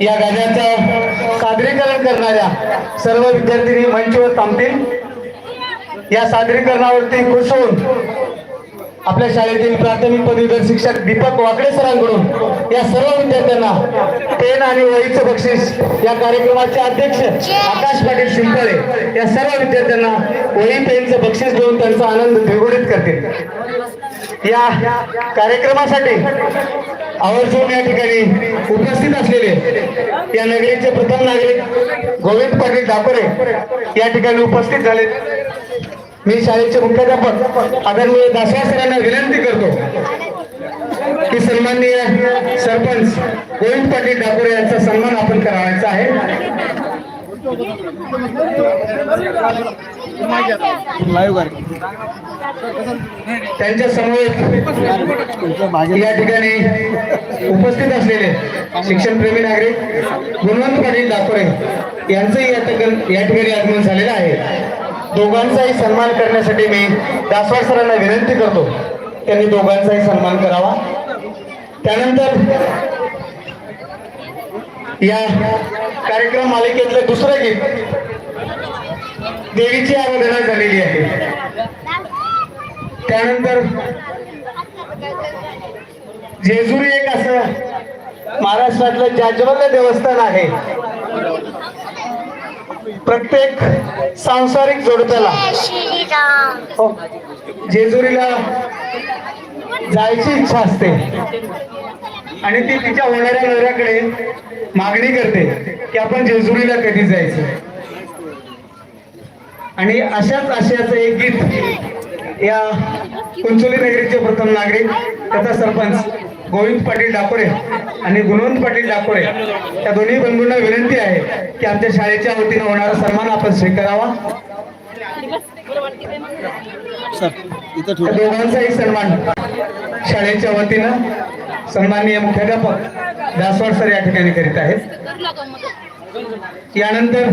या गाण्याचं सादरीकरण करणाऱ्या सर्व विद्यार्थिनी मंचवर थांबतील. या सादरीकरणावरती खुसून आपल्या शाळेतील प्राथमिक पदवीधर शिक्षक दीपक वाकडे सरांकडून या सर्व विद्यार्थ्यांना पेन आणि वहीचं बक्षीस या कार्यक्रमाचे अध्यक्ष आकाश पाटील शिंपळे या सर्व विद्यार्थ्यांना वही पेनचं बक्षीस देऊन त्यांचा आनंद द्विगुणित करतील. या कार्यक्रमासाठी आवर्जून या ठिकाणी उपस्थित असलेले या नगरीचे प्रथम नागरिक गोविंद पाटील डाकोरे या ठिकाणी उपस्थित झाले. मी शाळेचे मुख्याध्यापक आदरणीय दासवा सरांना विनंती करतो की सन्माननीय सरपंच गोविंद पाटील डाकोरे यांचा सन्मान आपण करावायचा आहे. त्यांच्यासमोर या ठिकाणी उपस्थित असलेले शिक्षणप्रेमी नागरिक गुणवंत पाटील डाकोरे यांचंही या ठिकाणी या ठिकाणी आगमन झालेलं आहे. दोघांचाही सन्मान करण्यासाठी मी दासवाड सरांना विनंती करतो. त्यांनी दोघांचाही सन्मान करावा. त्यानंतर या कार्यक्रम मालिकेतलं दुसरं गीत देवीची आराधना झालेली आहे. त्यानंतर जेजुरी एक असं महाराष्ट्रातलं जाजवल्य देवस्थान आहे. प्रत्येक सांसारिक जोडप्याला हो, जेजुरीला जायची इच्छा असते. आणि ती तिच्या होणाऱ्या नवऱ्याकडे मागणी करते की आपण जेजुरीला कधी जायचं? आणि अशाच आशयाचं एक गीत या कुंचोली नगरीचे प्रथम नागरिक तथा सरपंच गोविंद पाटील डाकोरे आणि गुणवंत पाटील डाकोरे या दोन्ही बंधूंना विनंती आहे की आमच्या शाळेच्या वतीनं होणारा सन्मान आपण स्वीकारावा. दोघांचाही सन्मान शाळेच्या वतीनं सन्माननीय मुख्याध्यापक दासवाड सर या ठिकाणी करीत आहेत. यानंतर